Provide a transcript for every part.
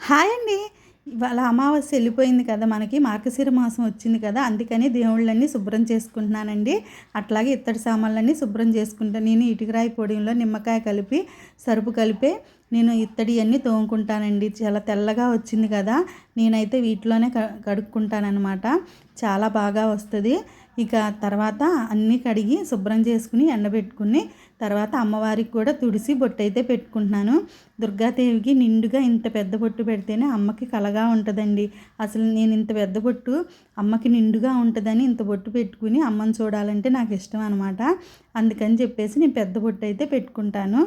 Hi అండి. ఇవాళ అమావాస్య వెళ్ళిపోయింది కదా మనకి. మార్గశిర మాసం వచ్చింది కదా. అందుకని దేవుళ్ళన్నీ శుభ్రం చేసుకుంటున్నానండి. అట్లాగే ఇత్తడి సామాన్లన్నీ శుభ్రం చేసుకుంటాను నేను ఇటుకరాయి పొడిలో నిమ్మకాయ కలిపి సరుపు కలిపే నేను ఇత్తడి అన్నీ తోముకుంటానండి. చాలా తెల్లగా వచ్చింది కదా. నేనైతే వీటిలోనే కడుక్కుంటానమాట చాలా బాగా వస్తుంది. ఇక తర్వాత అన్నీ కడిగి శుభ్రం చేసుకుని ఎండబెట్టుకుని తర్వాత అమ్మవారికి కూడా తుడిసి బొట్టు అయితే పెట్టుకుంటున్నాను. దుర్గాదేవికి నిండుగా ఇంత పెద్ద బొట్టు పెడితేనే అమ్మకి కలగా ఉంటుందండి. అసలు నేను ఇంత పెద్ద బొట్టు అమ్మకి నిండుగా ఉంటుందని ఇంత బొట్టు పెట్టుకుని అమ్మని చూడాలంటే నాకు ఇష్టం అనమాట అందుకని చెప్పేసి నేను పెద్ద బొట్టు అయితే పెట్టుకుంటాను.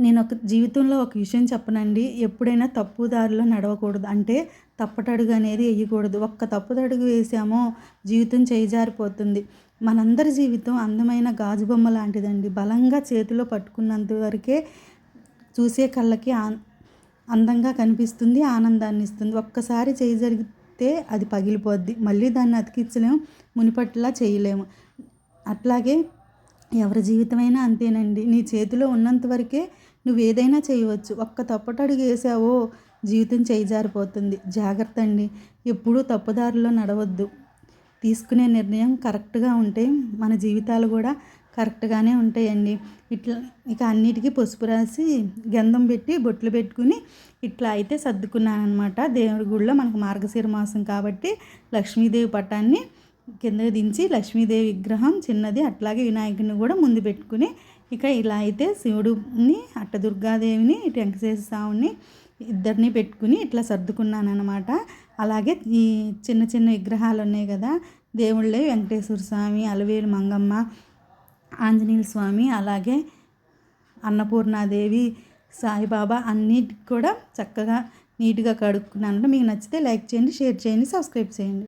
నేను ఒక జీవితంలో ఒక విషయం చెప్పనండి. ఎప్పుడైనా తప్పు దారిలో నడవకూడదు. అంటే తప్పటడుగు అనేది వేయకూడదు. ఒక్క తప్పుదడుగు వేసామో జీవితం చేజారిపోతుంది. మనందరి జీవితం అందమైన గాజు బొమ్మ లాంటిదండి. బలంగా చేతిలో పట్టుకున్నంత వరకే చూసే కళ్ళకి అందంగా కనిపిస్తుంది ఆనందాన్ని ఇస్తుంది. ఒక్కసారి చేయి జరిగితే అది పగిలిపోద్ది. మళ్ళీ దాన్ని అతికించలేము మునిపట్లా చేయలేము. అట్లాగే ఎవరి జీవితమైనా అంతేనండి. నీ చేతిలో ఉన్నంత వరకే నువ్వు ఏదైనా చేయవచ్చు. ఒక్క తప్పటడుగు వేసావో జీవితం చేయిజారిపోతుంది. జాగ్రత్త అండి. ఎప్పుడూ తప్పుదారిలో నడవద్దు. తీసుకునే నిర్ణయం కరెక్ట్గా ఉంటే మన జీవితాలు కూడా కరెక్ట్గానే ఉంటాయండి. ఇట్లా ఇక అన్నిటికీ పసుపు రాసి గంధం పెట్టి బొట్లు పెట్టుకుని ఇట్లా అయితే సర్దుకున్నానమాట దేవుడి గుడిలో మనకు మార్గశీర మాసం కాబట్టి లక్ష్మీదేవి పటాన్ని కింద దించి లక్ష్మీదేవి విగ్రహం చిన్నది అట్లాగే వినాయకుడిని కూడా ముందు పెట్టుకుని ఇక ఇలా అయితే శివుడిని అట్టదుర్గాదేవిని దుర్గాదేవిని వెంకటేశ్వర స్వామిని ఇద్దరిని పెట్టుకుని ఇట్లా సర్దుకున్నాను అనమాట అలాగే ఈ చిన్న చిన్న విగ్రహాలు ఉన్నాయి కదా దేవుళ్ళే వెంకటేశ్వర స్వామి అలవేలు మంగమ్మ ఆంజనేయ స్వామి అలాగే అన్నపూర్ణాదేవి సాయిబాబా అన్నిటికి కూడా చక్కగా నీట్గా కడుక్కున్నాను. మీకు నచ్చితే లైక్ చేయండి షేర్ చేయండి సబ్స్క్రైబ్ చేయండి.